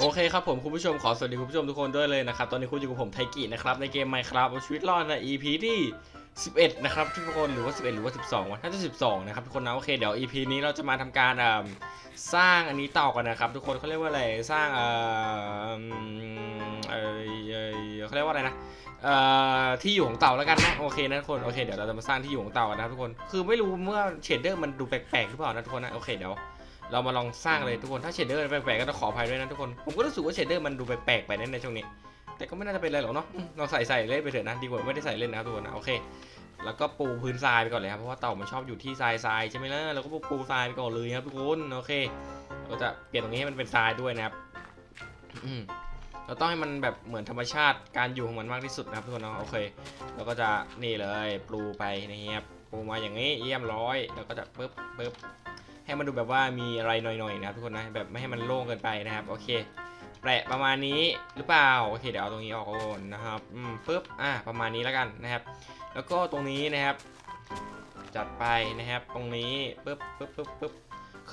โอเคครับผมคุณผู้ชมขอสวัสดีคุณผู้ชมทุกคนด้วยเลยนะครับ ตอนนี้คุณอยู่กับผมไทกินะครับในเกม Minecraft เอาชีวิตรอดใน EP ที่ 11 นะครับทุกคนหรือว่า 11 หรือว่า 12วะน่าจะ 12 นะครับทุกคนนะโอเคเดี๋ยว EP นี้เราจะมาทำการสร้างอันนี้ต่อกันนะครับ ทุกคนเขาเรียกว่าอะไรสร้างเอ่อเอ่อเอ่อเขาเรียกว่าอะไรนะเอ่อที่อยู่ของเต่าแล้วกันนะโอเคนะทุกคนโอเคเดี๋ยวเราจะมาสร้างที่อยู่ของเต่ากันนะครับทุกคนคือไม่รู้เมื่อเชดเดอร์มันดูแปลกๆหรือเปล่านะทุกคนนะโอเคเดี๋ยว เรามาลองสร้างเลยทุกคน ถ้าเชดเดอร์แปลกๆก็ต้องขออภัยด้วยนะทุกคน ผมก็รู้สึกว่าเชดเดอร์มันดูแปลกๆไปในช่วงนี้ แต่ก็ไม่น่าจะเป็นอะไรหรอกเนาะเราใส่ใส่เล่นไปเถอะนะดีกว่าไม่ได้ใส่เล่นนะทุกคนนะโอเค แล้วก็ปูพื้นทรายไปก่อนเลยครับ เพราะว่าเต่ามันชอบอยู่ที่ทรายทรายใช่ไหมล่ะเราก็ปูปูทรายไปก่อนเลยครับทุกคนโอเค เราจะเปลี่ยนตรงนี้ให้มันเป็นทรายด้วยนะครับเราต้องให้มันแบบเหมือนธรรมชาติการอยู่ของมันมากที่สุดนะครับทุกคนเนาะโอเคเราก็จะนี่เลยปลูไปนะครับปูมาอย่างนี้เยี่ยมร้อย แล้วก็จะปึ๊บปึ๊บ ให้มันดูแบบว่ามีอะไรหน่อยๆนะครับทุกคนนะแบบไม่ให้มันโล่งเกินไปนะครับโอเคแปะประมาณนี้หรือเปล่าโอเคเดี๋ยวเอาตรงนี้ออกก่อนนะครับอืมปึ๊บอะประมาณนี้แล้วกันนะครับ แล้วก็ตรงนี้นะครับ จัดไปนะครับ ตรงนี้ปึ๊บปึ๊บปึ๊บปึ๊บ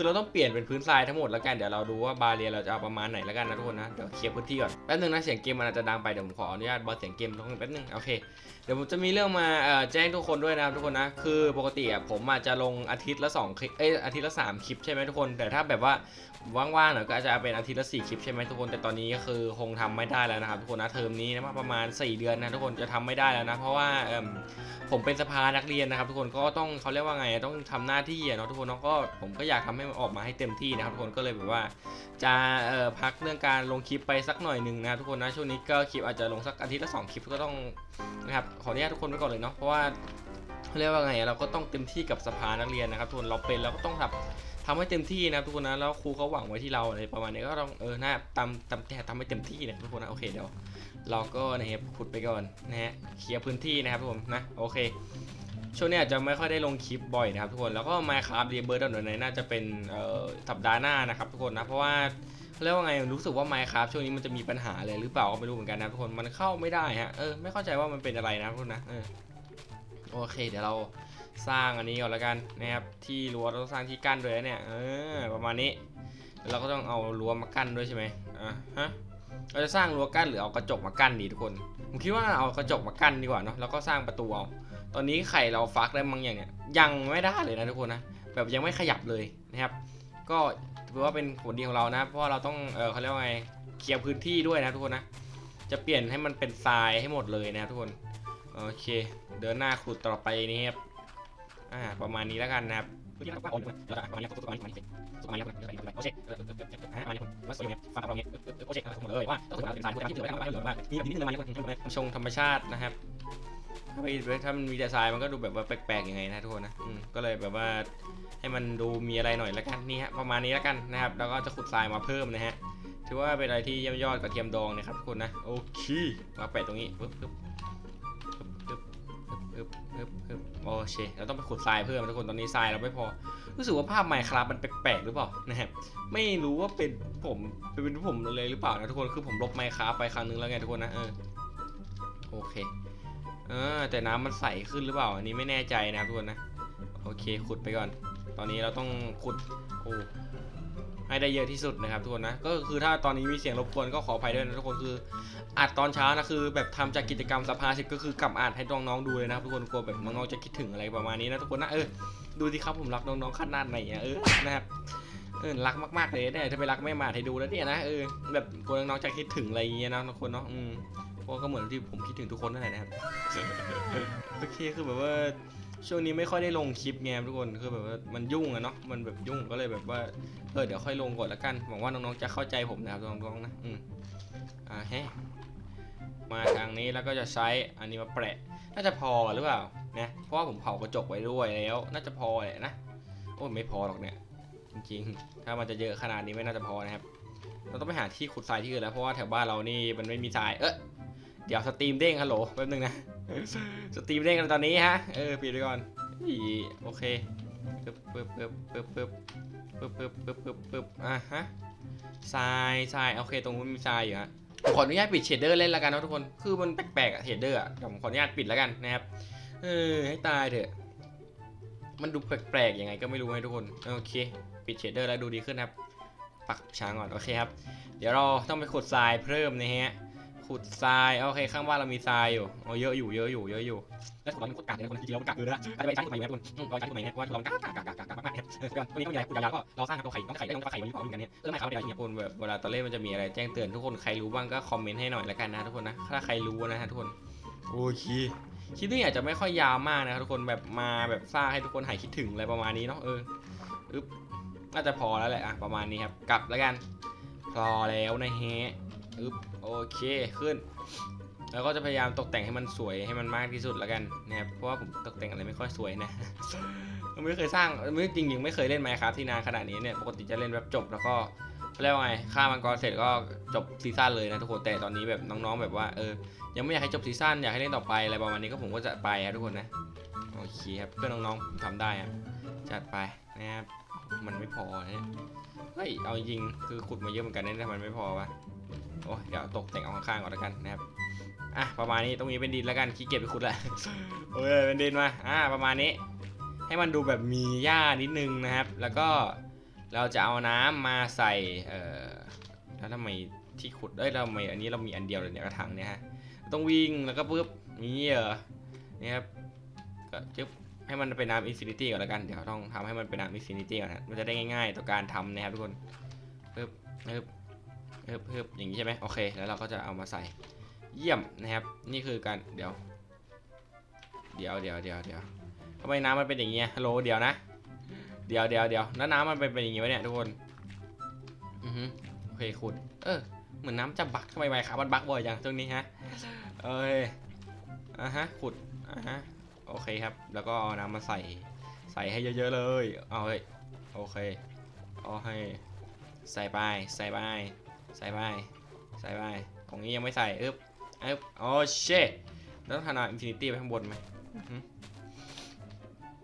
คือเราต้องเปลี่ยนเป็นพื้นทรายทั้งหมดแล้วกันเดี๋ยวเราดูว่าบาเรียเราจะเอาประมาณไหนแล้วกันนะทุกคนนะเดี๋ยวเคลียร์พื้นที่ก่อนแป๊บนึงนะเสียงเกมมันอาจจะดังไปเดี๋ยวผมขออนุญาตเบาเสียงเกมตรงนี้แป๊บนึงโอเคเดี๋ยวผมจะมีเรื่องมาแจ้งทุกคนด้วยนะครับทุกคนนะคือปกติอะผมอาจจะลงอาทิตย์ละ2คลิปเอ้ยอาทิตย์ละ3คลิปใช่ไหมทุกคน แต่ถ้าแบบว่าว่างๆหน่อยก็อาจจะเป็นอาทิตย์ละ4คลิปใช่ไหมทุกคนแต่ตอนนี้ก็คือคงทำไม่ได้แล้วนะครับทุกคนนะเทอมนี้นะประมาณ 4 เดือนนะทุกคนจะทำไม่ได้แล้วนะ เพราะว่าผมเป็นสภานักเรียนนะครับ ทุกคนก็ต้องเขาเรียกว่าไงต้องทำหน้าที่เนาะทุกคนเนาะก็ผมก็อยากทำให้มันออกมาให้เต็มที่นะครับทุกคนก็เลยแบบว่าจะเอ่อพักเรื่องการลงคลิปไปสักหน่อยหนึ่งนะทุกคนนะช่วงนี้ก็คลิปอาจจะลงสักอาทิตย์ละสองคลิปก็ต้องนะครับขออนุญาตทุกคนไว้ก่อนเลยเนาะเพราะว่าเรียกว่าไงเราก็ต้องเต็มที่กับสภานักเรียนนะครับทุกคนเราเป็นเราก็ต้องทำทำให้เต็มที่นะทุกคนนะแล้วครูเขาหวังไว้ที่เราอะไรประมาณนี้ก็ต้องเออหน้าตามตามทำให้เต็มที่นะทุกคนนะโอเคเดี๋ยวเราก็นะครับขุดไปก่อนนะฮะเคลียร์พื้นที่นะครับทุกคนนะโอเค ช่วงนี้อาจจะไม่ค่อยได้ลงคลิปบ่อยนะครับทุกคนแล้วก็ Minecraft รีเบิร์ดเดี๋ยนี้น่าจะเป็นสัปดาห์หน้านะครับทุกคนนะเพราะว่าเขาเรียกว่าไงรู้สึกว่า Minecraft ช่วงนี้มันจะมีปัญหาเลยหรือเปล่าก็ไม่รู้เหมือนกันนะทุกคนมันเข้าไม่ได้ฮะเออไม่เข้าใจว่ามันเป็นอะไรนะทุกคนนะเออโอเค เดี๋ยวเราสร้างอันนี้ก่อนแล้วกันนะครับที่รั้วเราต้องสร้างที่กั้นด้วยเนี่ยเออประมาณนี้เราก็ต้องเอารั้วมากั้นด้วยใช่ไหมอะฮะเราจะสร้างรั้วกั้นหรือเอากระจกมากั้นดีทุกคนผมคิดว่าเอากระจกมากั้นดีกว่าเนาะแล้วก็สร้างประตูเอา ตอนนี้ไข่เราฟักได้บางอย่างเนี่ยยังไม่ได้เลยนะทุกคนนะแบบยังไม่ขยับเลยนะครับ ก็ถือว่าเป็นผลดีของเรานะ เพราะเราต้องเออเขาเรียกว่าไงเคลียร์พื้นที่ด้วยนะทุกคนนะจะเปลี่ยนให้มันเป็นทรายให้หมดเลยนะทุกคนโอเค เดินหน้าขุดต่อไปนี่ครับอ่าประมาณนี้แล้วกันนะครับพื้นที่เราก็อ่อนแล้วก็ประมาณนี้ประมาณนี้ประมาณนี้ประมาณนี้โอเคประมาณนี้ว่าสวยงามฟังประมาณนี้โอเคทั้งหมดเลยว่าต้องถึงเป็นทรายที่เหลือไว้เหลือว่ามีนิดนึงประมาณนี้ชงธรรมชาตินะครับ ถ้าไปถ้ามันมีแต่ทรายมันก็ดูแบบว่าแปลกๆยังไงนะทุกคนนะอืมก็เลยแบบว่าให้มันดูมีอะไรหน่อยละกันนี่ฮะประมาณนี้แล้วกันนะครับแล้วก็จะขุดทรายมาเพิ่มนะฮะถือว่าเป็นอะไรที่เยี่ยมยอดกระเทียมดองนะครับทุกคนนะโอเคมาแปะตรงนี้ปึ๊บปึ๊บปึ๊บปึ๊บปึ๊บปึ๊บปึ๊บโอเคเราต้องไปขุดทรายเพิ่มทุกคนตอนนี้ทรายเราไม่พอรู้สึกว่าภาพไมค์ครับมันแปลกๆหรือเปล่านะครับไม่รู้ว่าเป็นผมเป็นผมเลยหรือเปล่านะทุกคนคือผมลบไมค์ครับไปครั้งนึงแล้วไงทุกคนนะเออโอเค เออ แต่น้ำมันใสขึ้นหรือเปล่า อันนี้ไม่แน่ใจนะครับทุกคนนะ โอเค ขุดไปก่อน ตอนนี้เราต้องขุด โอ้ให้ได้เยอะที่สุดนะครับทุกคนนะ ก็คือถ้าตอนนี้มีเสียงรบกวนก็ขออภัยด้วยนะทุกคนคืออัดตอนเช้านะคือ แบบทำจากกิจกรรมสภาสิบก็คือกลับอ่านให้น้องๆดูเลยนะครับทุกคนกลัวแบบน้องๆจะคิดถึงอะไรประมาณนี้นะทุกคนนะเออดูสิครับผมรักน้องๆขนาดไหนอะเออนะครับเออรักมากๆเลยเนี่ยถ้าไม่รักไม่มาให้ดูแล้วเนี่ยนะเออแบบกลัวน้องๆจะคิดถึงอะไรอย่างเงี้ยนะทุกคนเนาะอืมพราะก็เหมือนที่ผมคิดถึงทุกคนนั่นแหละนะครับ โอเคคือแบบว่าช่วงนี้ไม่ค่อยได้ลงคลิปไงทุกคนคือแบบว่ามันยุ่งอะเนาะมันแบบยุ่งก็เลยแบบว่าเออเดี๋ยวค่อยลงก่อนละกันหวังว่าน้องๆจะเข้าใจผมนะครับน้องๆนะอืมอ่าแฮะมาทางนี้แล้วก็จะใช้อันนี้มาแปะน่าจะพอหรือเปล่านะเพราะว่าผมเผากระจกไว้ด้วยแล้ว น่าจะพอแหละนะโอ้ยไม่พอหรอกเนี่ยจริงๆ ถ้ามันจะเยอะขนาดนี้ไม่น่าจะพอนะครับ เราต้องไปหาที่ขุดทรายที่อื่นแล้วเพราะว่าแถวบ้านเรานี่มันไม่มีทรายเออ ดี๋ยวสตรีมเด้งฮัลโหลแป๊บนึงนะ สตรีมเล่นกันตอนนี้ฮะ เออปิดไปก่อนอีโอเคปึ๊บปึ๊บปึ๊บปึ๊บปึ๊บปึ๊บปึ๊บปึ๊บปึ๊บปึ๊บอะฮะทรายทรายโอเค ตรงนู้นมีทรายอยู่ฮะขออนุญาตปิดเชดเดอร์เล่นแล้วกันนะทุกคน คือมันแปลกๆอะเชดเดอร์อะผมขออนุญาตปิดแล้วกันนะครับ เออให้ตายเถอะ มันดูแปลกๆยังไงก็ไม่รู้ให้ทุกคน โอเค ปิดเชดเดอร์แล้วดูดีขึ้นครับ ปักช้างก่อน โอเคครับ เดี๋ยวเราต้องไปขุดทรายเพิ่มนะฮะ ขุดทรายโอเคข้างบ้านเรามีทรายอยู่โอ้เยอะอยู่เยอะอยู่เยอะอยู่แล้วของเราเป็นขุดกากเลยคนจริงๆเราขุดกากคือนะอาจจะไปใช้ขุดใหม่นะคนอืมเราใช้ขุดใหม่เพราะว่าเรากากกากกากกากกากมากๆเนี่ยเออตัวนี้ก็มีอะไรขุดยาวๆก็เราสร้างตัวไข่ต้องไข่ได้ต้องไข่วันนี้ของเหมือนกันเนี่ยเรื่ออไม่เขาได้อย่างเงี้ยคนแบบเวลาตอนเล่นมันจะมีอะไรแจ้งเตือนทุกคนใครรู้บ้างก็คอมเมนต์ให้หน่อยละกันนะทุกคนนะถ้าใครรู้นะฮะทุกคนโอเคคลิปนี้อาจจะไม่ค่อยยาวมากนะครับทุกคนแบบมาแบบสร้างให้ทุกคนหายคิดถึงอะไรประมาณนี้เนาะเอออึ๊บน่าจะพอแล้วแหละอะประมาณนี้ครับกลับแล้วกันพอแล้วนะฮะอึ๊บ โอเคขึ้น แล้วก็จะพยายามตกแต่งให้มันสวยให้มันมากที่สุดแล้วกันนะครับเพราะว่าผมตกแต่งอะไรไม่ค่อยสวยนะไม่เคยสร้างไม่จริงๆไม่เคยเล่นไมค์ครับที่นานขนาดนี้เนี่ยปกติจะเล่นแบบจบแล้วก็เรียกว่าไงฆ่ามังกรเสร็จก็จบซีซั่นเลยนะทุกคนแต่ตอนนี้แบบน้องๆแบบว่าเออ ยังไม่อยากให้จบซีซั่นอยากให้เล่นต่อไปอะไรประมาณนี้ก็ผมก็จะไปครับทุกคนนะโอเคครับเพื่อนน้องๆผมทำได้อะจัดไปนะครับมันไม่พอเนี่ยเฮ้ยเอาจริงคือขุดมาเยอะเหมือนกันเนี่ยแต่มันไม่พอวะโอ้ยเดี๋ยวตกแต่งเอาข้างๆก่อนแล้วกันนะครับอะประมาณนี้ตรงนี้เป็นดินแล้วกันขี้เกียจไปขุดละโอเคเป็นดินมาอ่าประมาณนี้ ให้มันดูแบบมีหญ้านิดนึงนะครับ แล้วก็เราจะเอาน้ำมาใส่เอ่อแล้วทำไมที่ขุดเอ้ยเราไม่อันนี้เรามีอันเดียวเลยเนี่ยกระถางเนี่ยฮะ ต้องวิ่งแล้วก็ปุ๊บนี่เหรอนี่ครับก็จึ๊บให้มันเป็นน้ำอินฟินิตี้ก่อนแล้วกัน เดี๋ยวต้องทำให้มันเป็นน้ำอินฟินิตี้ก่อนนะมันจะได้ง่ายๆ ต่อการทำนะครับทุกคนปึ๊บปึ๊บปึ๊บปึ๊บอย่างนี้ใช่ไหมโอเค แล้วเราก็จะเอามาใส่เยี่ยมนะครับ นี่คือการเดี๋ยว เดี๋ยวเดี๋ยวเดี๋ยวเดี๋ยวทำไมน้ำมันเป็นอย่างเงี้ยฮัลโหลเดี๋ยวนะ เดี๋ยวเดี๋ยวเดี๋ยวแล้วน้ำมันเป็นเป็นอย่างงี้วะเนี่ยทุกคนอือฮึโอเคขุดเออเหมือนน้ำจะบักทำไมไมครับมันบักบ่อยจังตรงนี้ฮะ เอ้ยอะฮะขุดอะฮะโอเคครับ แล้วก็เอาน้ำมาใส่ใส่ให้เยอะๆเลยเอาเฮ้ยโอเคเอาให้ใส่ไปใส่ไปใส่ไปใส่ไปของนี้ยังไม่ใส่อึ๊บอึ๊บโอ้เชแล้วทนาอินฟินิตี้ไปข้างบนไหมอือ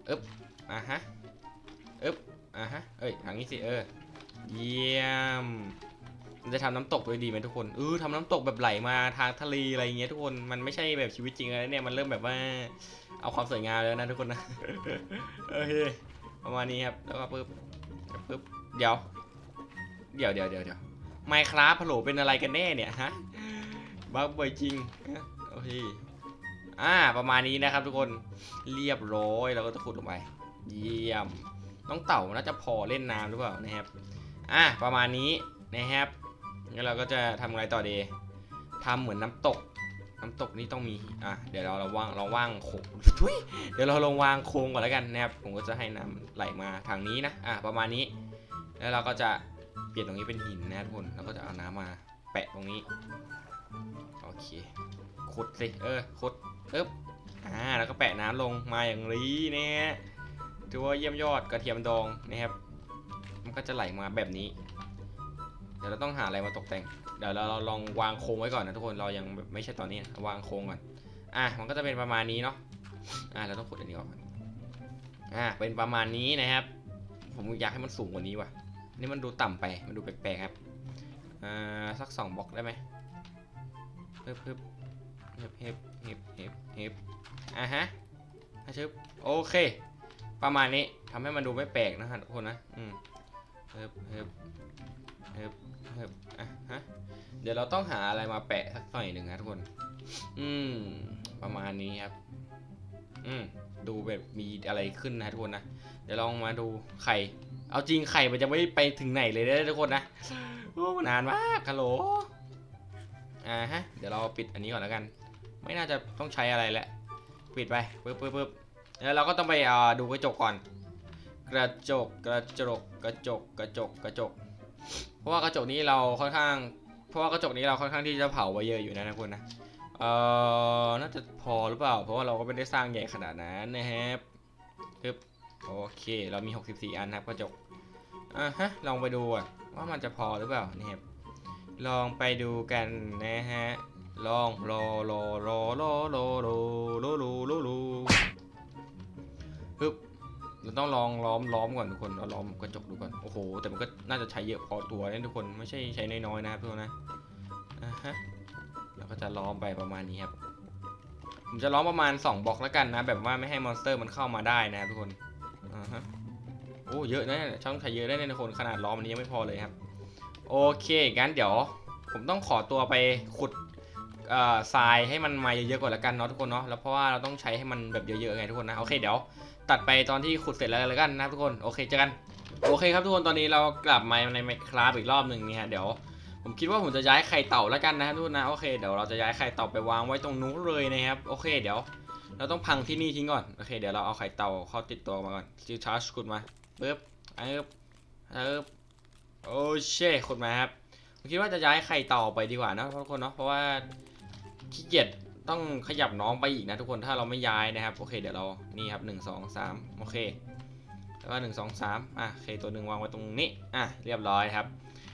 อึ๊บอะฮะอึ๊บอะฮะเอ้ยทางนี้สิเออเยี่ยม มันจะทำน้ำตกด้วยดีไหมทุกคนเออทำน้ำตกแบบไหลมาทางทะเลอะไรเงี้ยทุกคนมันไม่ใช่แบบชีวิตจริงแล้วเนี่ยมันเริ่มแบบว่าเอาความสวยงามแล้วนะทุกคนนะโอเคประมาณนี้ครับแล้วก็ปึ๊บปึ๊บเดี๋ยว เดี๋ยวเดี๋ยวเดี๋ยวเดี๋ยวไมค์ครับพะโหลเป็นอะไรกันแน่เนี่ยฮะบักบ่อยจริงโอเคอ่าประมาณนี้นะครับทุกคนเรียบร้อยเราก็จะขุดลงไป เยี่ยมน้องเต่าน่าจะพอเล่นน้ำหรือเปล่านะครับ อ่าประมาณนี้นะครับ งั้นเราก็จะทำอะไรต่อดีทำเหมือนน้ำตก น้ำตกนี่ต้องมี อะ เดี๋ยวเราเราว่างเราว่างโคงทุยเดี๋ยวเราลงวางโค้งก่อนแล้วกันนะครับ ผมก็จะให้น้ำไหลมาทางนี้นะ อะ ประมาณนี้ แล้วเราก็จะเปลี่ยนตรงนี้เป็นหินนะทุกคน แล้วก็จะเอาน้ำมาแปะตรงนี้ โอเค ขุดสิ เออ ขุดปึ๊บอ่า แล้วก็แปะน้ำลงมาอย่างนี้นี่ยถือว่าเยี่ยมยอดกระเทียมดองนะครับ มันก็จะไหลมาแบบนี้ เดี๋ยวเราต้องหาอะไรมาตกแต่ง เดี๋ยวเราเราลองวางโครงไว้ก่อนนะทุกคน เรายังแบบไม่ใช่ตอนนี้นะวางโครงก่อน อะ มันก็จะเป็นประมาณนี้เนาะ อะ เราต้องขุดอันนี้ออกก่อนอะ เป็นประมาณนี้นะครับ ผมอยากให้มันสูงกว่านี้ว่ะ นี่มันดูต่ำไป มันดูแปลกๆครับ อ่า สักสองบล็อกได้ไหมฮึบฮึบฮึบฮึบฮึบฮึบฮึบอะฮะอะชึบโอเค ประมาณนี้ทำให้มันดูไม่แปลกนะฮะทุกคนนะ อืมฮึบฮึบฮึบ ฮึบอะฮะเดี๋ยวเราต้องหาอะไรมาแปะสักหน่อยหนึ่งนะทุกคน อืม ประมาณนี้ครับ อืม ดูแบบมีอะไรขึ้นนะทุกคนนะ เดี๋ยวลองมาดูไข่ เอาจริงไข่มันจะไม่ไปถึงไหนเลยนะทุกคนนะ โอ้นานมากฮัลโหล อ่าฮะ เดี๋ยวเราปิดอันนี้ก่อนแล้วกัน ไม่น่าจะต้องใช้อะไรแหละ ปิดไปปึ๊บปึ๊บปึ๊บแล้วเราก็ต้องไปอ่าดูกระจกก่อน กระจก กระจก กระจก กระจก กระจก เพราะว่ากระจกนี้เราค่อนข้าง เพราะว่ากระจกนี้เราค่อนข้างที่จะเผาไว้เยอะอยู่นะนะคุณนะเอ่อน่าจะพอหรือเปล่า เพราะว่าเราก็ไม่ได้สร้างใหญ่ขนาดนั้นนะครับปึ๊บโอเค เรามี 64 อันครับกระจกอ่าฮะลองไปดูว่ามันจะพอหรือเปล่านี่ครับลองไปดูกันนะฮะลองรอรอรอรอรอรอรอรอรอรอฮึบ เราต้องลองล้อมล้อมก่อนทุกคนเราล้อมกระจกดูก่อนโอ้โหแต่มันก็น่าจะใช้เยอะพอตัวนะทุกคนไม่ใช่ใช้น้อยๆนะครับทุกคนนะอะฮะเรก็จะล้อมไปประมาณนี้ครับผมจะล้อมประมาณ 2บล็อกแล้วกันนะ แบบว่าไม่ให้มอนสเตอร์มันเข้ามาได้นะทุกคนอ่าฮะโอ้เยอะนะช่องใช้เยอะได้ในคนขนาดล้อมอันนี้ยังไม่พอเลยครับ โอเคงั้นเดี๋ยว ผมต้องขอตัวไปขุด ทรายให้มันมาเยอะๆก่อนละกันเนาะทุกคนเนาะแล้วเพราะว่าเราต้องใช้ให้มันแบบเยอะๆไงทุกคนนะโอเคเดี๋ยวตัดไปตอนที่ขุดเสร็จแล้วละกันนะทุกคนโอเคเจอกันโอเคครับทุกคนตอนนี้เรากลับมาในไมคราฟอีกรอบหนึ่งนี่ฮะเดี๋ยวผมคิดว่าผมจะย้ายไข่เต่าแล้วกันนะทุกคนนะโอเคเดี๋ยวเราจะย้ายไข่เต่าไปวางไว้ตรงนู้นเลยนะครับโอเคเดี๋ยว เราต้องพังที่นี่ทิ้งก่อนโอเคเดี๋ยวเราเอาไข่เต่าเข้าติดตัวมาก่อนจิวชาร์จขุดมาปึ๊บเอิบเอิบโอเคขุดมาครับผมคิดว่าจะย้ายไข่เต่าไปดีกว่านะทุกคนเนาะเพราะว่า ขี้เกียจต้องขยับน้องไปอีกนะทุกคนถ้าเราไม่ย้ายนะครับโอเคเดี๋ยวเรานี่ครับ 1 2 3 โอเค แล้วก็1 2 3อะโอเคตัวหนึ่งวางไว้ตรงนี้อะเรียบร้อยครับ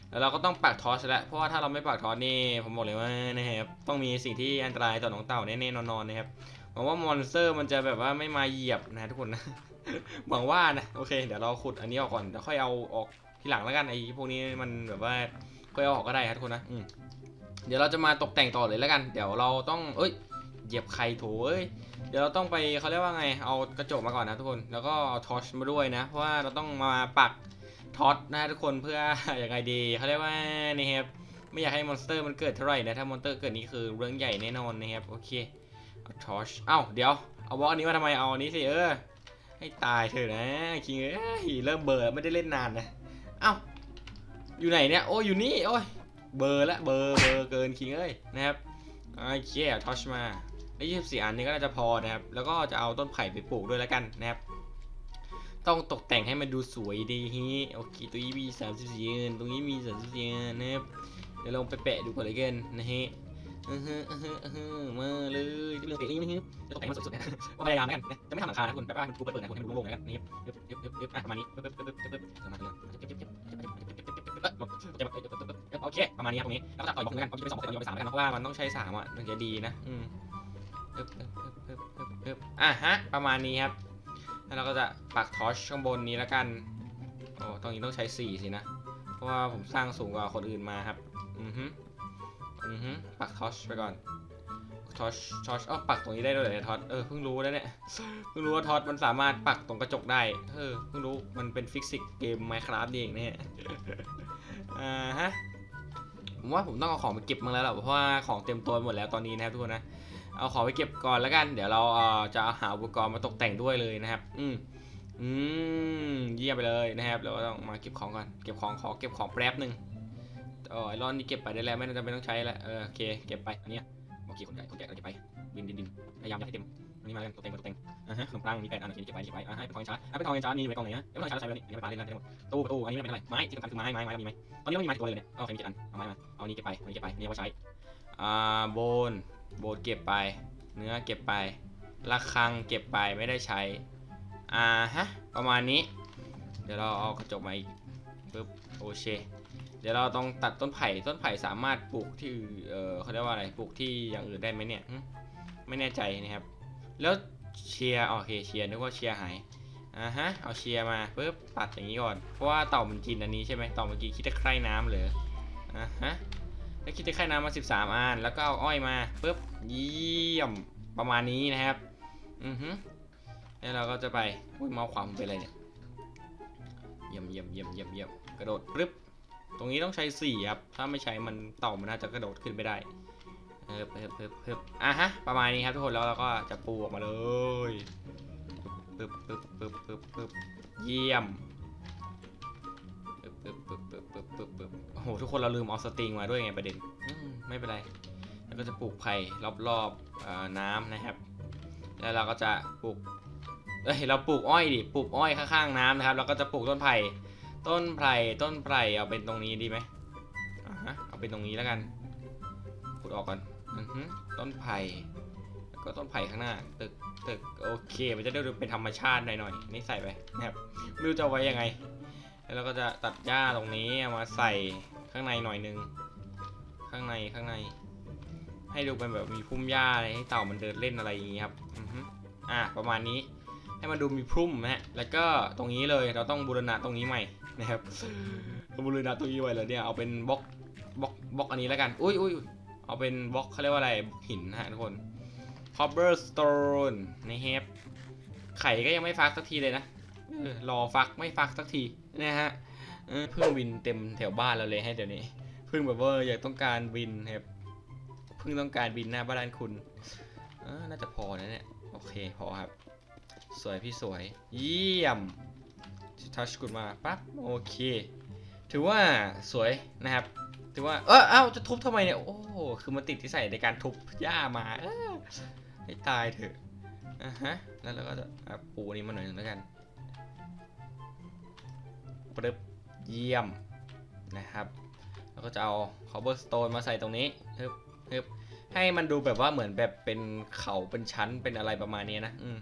แล้วเราก็ต้องปักทอสแล้วเพราะว่าถ้าเราไม่ปักทอสนี่ผมบอกเลยว่านะครับต้องมีสิ่งที่อันตรายต่อน้องเต่าแน่ๆนอนๆนะครับหวังว่ามอนสเตอร์มันจะแบบว่าไม่มาเหยียบนะทุกคนนะหวังว่านะโอเคเดี๋ยวเราขุดอันนี้ออกก่อนแล้วค่อยเอาออกทีหลังแล้วกันไอ้พวกนี้มันแบบว่าค่อยเอาออกก็ได้ครับทุกคนนะอื เดี๋ยวเราจะมาตกแต่งต่อเลยแล้วกัน เดี๋ยวเราต้อง เอ้ย เหยียบไข่โถเอ้ย เดี๋ยวเราต้องไปเขาเรียกว่าไง เอากระจกมาก่อนนะทุกคน แล้วก็ทอชมาด้วยนะ เพราะว่าเราต้องมาปักทอชนะทุกคนเพื่ออย่างไรดีเขาเรียกว่านี่ครับ ไม่อยากให้มอนสเตอร์มันเกิดเท่าไหร่นะ ถ้ามอนสเตอร์เกิดนี้คือเรื่องใหญ่แน่นอนนะครับ โอเค เอาทอชเอ้า เดี๋ยว เอาบล็อกอันนี้มาทำไม เอาอันนี้สิเออ ให้ตายเถอะนะ คิงเอ้ย เริ่มเบื่อไม่ได้เล่นนานนะ เอ้า อยู่ไหนเนี่ย โอ้ยอยู่นี่ โอ้ย เบอร์ละเบอร์เบอร์เกินคิงเอ้ยนะครับโอเคทอชมาได้ยี่สิบสี่อันนี้ก็น่าจะพอนะครับ แล้วก็จะเอาต้นไผ่ไปปลูกด้วยแล้วกันนะครับ ต้องตกแต่งให้มันดูสวยดีฮีโอเคตัวนี้มีสามสิบสี่เงินตรงนี้มีสามสิบสี่เงินนะครับ เดี๋ยวลงไปแปะดูก่อนเลยกันนะฮะ เออเลยที่เฮ้อเออเฮ้อรื่องเนี้นี่จะตกแต่งมันสุดๆนะก็พยายามแล้วกันนะจะไม่ทำหลังคานะคุณแป๊บๆาคุณกูเปิดเปิดนะคุณให้มันโล่งๆแล้วกันนี่เย็บเย็บย็บๆย็ะประมาณนี้เย็บย็บๆย็บเย็บเย็มาเรื่อยบเโอเคประมาณนี้ครับตรงนี้แล้วก็ตัดต่อยบอกหนึ่งกันเอาไปสองเซตเอาไปสามแล้วกันเพราะว่ามันต้องใช้สามอะถึงจะดีนะอืมอะฮะประมาณนี้ครับแล้วเราก็จะปักทอชข้างบนนี้แล้วกันโอ้ตรงนี้ต้องใช้สี่สินะ เพราะว่าผมสร้างสูงกว่าคนอื่นมาครับ อือฮึ อือฮึปักทอชไปก่อนทอชทอชอ๋อปักตรงนี้ได้ด้วยเหรอเนี่ยทอชเออเพิ่งรู้นะเนี่ยเพิ่งรู้ว่าทอชมันสามารถปักตรงกระจกได้เออเพิ่งรู้มันเป็นฟิสิกส์เกม Minecraft นี่เองเนี่ยอ่าฮะผมว่าผมต้องเอาของไปเก็บมาแล้วแหละเพราะว่าของเต็มตัวหมดแล้วตอนนี้นะครับทุกคนนะเอาของไปเก็บก่อนแล้วกัน เดี๋ยวเราเอ่อจะเอาหาอุปกรณ์มาตกแต่งด้วยเลยนะครับ อืมอืมเยี่ยมไปเลยนะครับเราต้องมาเก็บของก่อนเก็บของขอเก็บของแป๊บหนึ่ง อ๋อไอรอนนี่เก็บไปได้แล้วไม่จำเป็นต้องใช้แล้วเออโอเคเก็บไปอันนี้โอเคคนใหญ่คนใหญ่เราเก็บไปดินดินดินพยายามอย่าให้เต็มนนี้มาเล่นตกแต่งตกแต่งอ่าฮะขนมปังมีแปดอันนี้เก็บไปเก็บไปอ่าให้เป็นทองช้าร์จอะเป็นทองช้าร์จนี่ไปกองไหนฮะเป็นทองช้าร์จใช้ไปนี่นี่ไปปาเล่นกันได้หมดตู้ตู้อันนี้ไม่เป็นไรไม้ที่สำคัญคือไม้ไม้ไม้มีไหมตอนนี้ไม่มีไม้ตัวเลยเนี่ยเอาใครมีกี่อันเอาไม้มาเอานี้เก็บไปเอานี้เก็บไปนี่เอาไว้ใช้อ่าโบนโบนเก็บไป เนื้อเก็บไประฆังเก็บไปไม่ได้ใช้อ่าฮะประมาณนี้ เดี๋ยวเราเอากระจกมาอีกปึ๊บ โอเค เดี๋ยวเราต้องตัดต้นไผ่ ต้นไผ่สามารถปลูกที่อื่นเออเขาเรียกว่าอะไร ปลูกที่อย่างอื่นได้ไหมเนี่ย ไม่แน่ใจนะครับ แล้วเชียร์โอเค เชียร์นึกว่าเชียร์หาย อ่าฮะ เอาเชียร์มาปึ๊บตัดอย่างนี้ก่อน เพราะว่าเต่ามันกินอันนี้ใช่ไหมเต่าเมื่อกี้คิดจะใคร่น้ำเหรออ่าฮะ แล้วคิดจะใคร่น้ำมา 13อันแล้วก็เอาอ้อยมาปึ๊บเยี่ยม ประมาณนี้นะครับ อือฮึแล้วเราก็จะไปอุ้ยเมาส์ขวามันเป็นอะไรเนี่ยเยี่ยมเยี่ยมเยี่ยมเยี่ยมเยี่ยม กระโดดปึ๊บตรงนี้ต้องใช้สีครับ ถ้าไม่ใช้มันเต่ามันน่าจะกระโดดขึ้นไปได้เพิ่มเพิ่มเพิ่มเพิ่มอะฮะ ประมาณนี้ครับทุกคน แล้วเราก็จะปูออกมาเลยปึ๊บปึ๊บปึ๊บปึ๊บปึ๊บเยี่ยมปึ๊บปึ๊บปึ๊บปึ๊บปึ๊บปึ๊บปึ๊บโอ้โห ทุกคนเราลืมเอาสตริงมาด้วยไงประเด็นไม่เป็นไร แล้วก็จะปลูกไผ่รอบๆเอ่อน้ำนะครับ แล้วเราก็จะปลูกเอ้ย เราปลูกอ้อยดิ ปลูกอ้อยข้างๆน้ำนะครับ แล้วก็จะปลูกต้นไผ่ ต้นไผ่ต้นไผ่เอาเป็นตรงนี้ดีไหมอ่าฮะเอาเป็นตรงนี้แล้วกันขุดออกก่อนอือฮึต้นไผ่แล้วก็ต้นไผ่ข้างหน้า ตึกตึกโอเค มันจะได้ดูเป็นธรรมชาติหน่อยๆนี่ใส่ไปนะครับไม่รู้จะไว้ยังไง แล้วเราก็จะตัดหญ้าตรงนี้เอามาใส่ข้างในหน่อยนึงข้างในข้างใน ให้ดูเป็นแบบมีพุ่มหญ้าอะไรให้เต่ามันเดินเล่นอะไรอย่างงี้ครับอือฮึอะประมาณนี้ ให้มันดูมีพุ่มนะฮะ แล้วก็ตรงนี้เลยเราต้องบูรณะตรงนี้ใหม่นะครับ บูรณะตรงนี้ไว้เลยเนี่ยเอาเป็นบล็อกบล็อกบล็อกอันนี้แล้วกัน อุ้ยอุ้ยเอาเป็นบล็อกเขาเรียกว่าอะไรหินนะฮะทุกคน cobblestone นะครับไข่ก็ยังไม่ฟักสักทีเลยนะรอฟักไม่ฟักสักทีนะฮะเพึ่งบินเต็มแถวบ้านเราเลยให้เดี๋ยวนี้พึ่งแบบว่าอยากต้องการบินครับพึ่งต้องการบินหน้าบ้านคุณน่าจะพอนะเนี่ยโอเคพอครับ สวยพี่สวย เยี่ยมทัชกุดมาปั๊บโอเค ถือว่าสวยนะครับถือว่าเออเอ้าจะทุบทำไมเนี่ยโอ้คือมันติดที่ใส่ในการทุบหญ้ามาเออให้ตายเถอะอะฮะแล้วเราก็จะปูนี้มาหน่อยหนึ่งแล้วกันปึ๊บเยี่ยมนะครับแล้วก็จะเอา cobblestone มาใส่ตรงนี้ฮึบฮึบให้มันดูแบบว่าเหมือนแบบเป็นเขาเป็นชั้นเป็นอะไรประมาณนี้นะอืม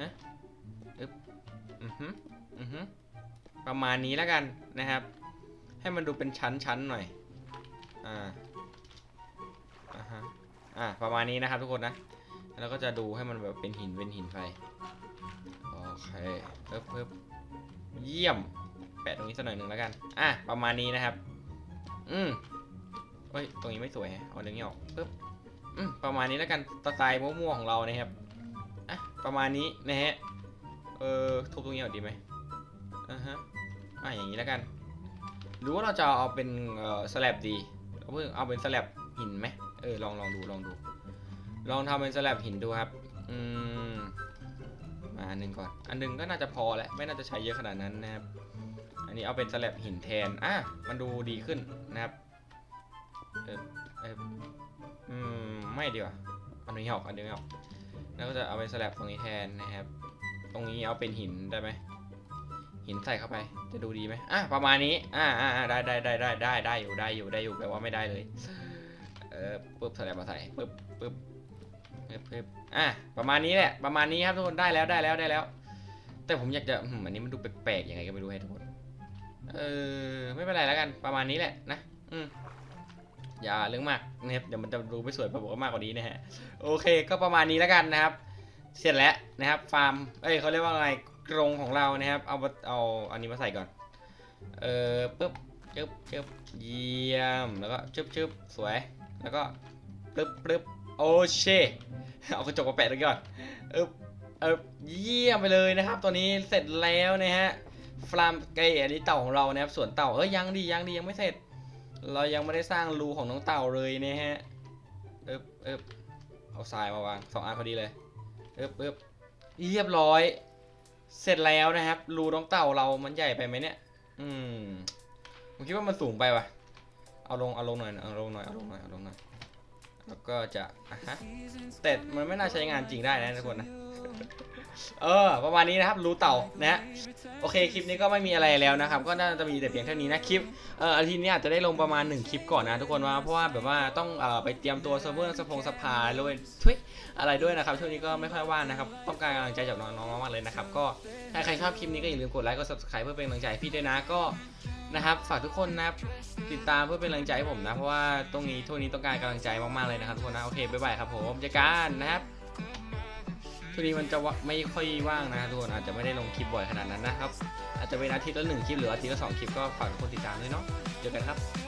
ฮะอึบอือฮึอือฮึประมาณนี้แล้วกันนะครับ ให้มันดูเป็นชั้นๆหน่อย อ่า อ่าฮะ อ่า ประมาณนี้นะครับทุกคนนะ แล้วก็จะดูให้มันแบบเป็นหินเป็นหินไปโอเคเพิ่มเพิ่มเยี่ยม แปะตรงนี้สักหน่อยหนึ่งแล้วกัน อะ ประมาณนี้นะครับ อืมเฮ้ย ตรงนี้ไม่สวยฮะเอาตรงนี้ออกปึ๊บ อืม ประมาณนี้แล้วกัน สไตล์มั่วๆของเรานะครับ ประมาณนี้นะฮะ เออทุบตรงนี้ออกดีไหมอ่าฮะ อะอย่างนี้แล้วกัน หรือว่าเราจะเอาเป็นเอ่อสแลบดีเอาเพิ่งเอาเป็นสแลบหินไหมเออลองลองดูลองดู ลองทำเป็นสแลบหินดูครับ อืมมาอันหนึ่งก่อน อันหนึงก็น่าจะพอแหละไม่น่าจะใช้เยอะขนาดนั้นนะครับ อันนี้เอาเป็นสแลบหินแทน อะมันดูดีขึ้นนะครับ เออเอออืมไม่ดีกว่าอาตรงนี้ออกอาตรงนี้ออก แล้วก็จะเอาเป็นสแลบตรงนี้แทนนะครับ ตรงนี้เอาเป็นหินได้ไหมหินใส่เข้าไป จะดูดีไหมอะประมาณนี้ อ่าอ่าอ่าได้ได้ได้ได้ได้ได้อยู่ได้อยู่ได้อยู่แปลว่าไม่ได้เลย เออปุ๊บสแลบมาใส่ปุ๊บปุ๊บปุ๊บปุ๊บอะประมาณนี้แหละ ประมาณนี้ครับทุกคน ได้แล้วได้แล้วได้แล้ว แต่ผมอยากจะอืมอันนี้มันดูแปลกๆยังไงก็ไม่รู้ให้ทุกคน เออไม่เป็นไรแล้วกัน ประมาณนี้แหละนะ อืม อย่าเรื่องมากนะครับเดี๋ยวมันจะดูไม่สวยไปบอกว่ามากกว่านี้นะฮะโอเคก็ประมาณนี้แล้วกันนะครับ เสร็จแล้วนะครับฟาร์มเอ้ยเขาเรียกว่าอะไรกรงของเรานะครับ เอาเอาอันนี้มาใส่ก่อน เออปึ๊บจึ๊บจึ๊บเยี่ยมแล้วก็จึ๊บจึ๊บสวย แล้วก็ปึ๊บปึ๊บโอเชเอากระจกมาแปะตรงก่อนเอบเอบเยี่ยมไปเลยนะครับตัวนี้เสร็จแล้วนะฮะฟาร์มไก่อันนี้เต่าของเรานะครับสวนเต่าเอ้ยยังดียังดียังไม่เสร็จ เรายังไม่ได้สร้างรูของน้องเต่าเลยนะฮะเอบเอบเอาทรายมาวางสองอันพอดีเลยเอบเอบเรียบร้อย เสร็จแล้วนะครับ รูน้องเต่าเรามันใหญ่ไปไหมเนี่ย อืมผมคิดว่ามันสูงไปว่ะ เอาลงเอาลงหน่อยเอาลงหน่อยเอาลงหน่อยเอาลงหน่อยแล้วก็จะอะฮะแต่มันไม่น่าใช้งานจริงได้นะทุกคนนะ เออ ประมาณนี้นะครับ รู้เต่านะโอเคคลิปนี้ก็ไม่มีอะไรแล้วนะครับ ก็น่าจะมีแต่เพียงเท่านี้นะคลิปเอ่ออาทิตย์นี้อาจจะได้ลงประมาณ 1 คลิปก่อนนะทุกคนว่าเพราะว่าแบบว่าต้องเอ่อไปเตรียมตัวเซิร์ฟเวอร์สพงสภาด้วยทุยอะไรด้วยนะครับช่วงนี้ก็ไม่ค่อยว่างนะครับต้องการกำลังใจจากน้องๆมากเลยนะครับก็ถ้าใครชอบคลิปนี้ก็อย่าลืมกดไลค์กด subscribe เพื่อเป็นกำลังใจพี่ด้วยนะก็นะครับฝากทุกคนนะติดตามเพื่อเป็นกำลังใจให้ผมนะเพราะว่าตรงนี้ช่วงนี้ต้องการกำลังใจมากๆเลยนะครับทุกคนนะโอเคบ๊ายบายครับผมเจอกันนะครับ ช่วงนี้มันจะวะไม่ค่อยว่างนะทุกคนอาจจะไม่ได้ลงคลิปบ่อยขนาดนั้นนะครับ อาจจะเป็นอาทิตย์ละหนึ่งคลิปหรืออาทิตย์ละสองคลิปก็ฝากทุกคนติดตามด้วยเนาะเจอกันครับ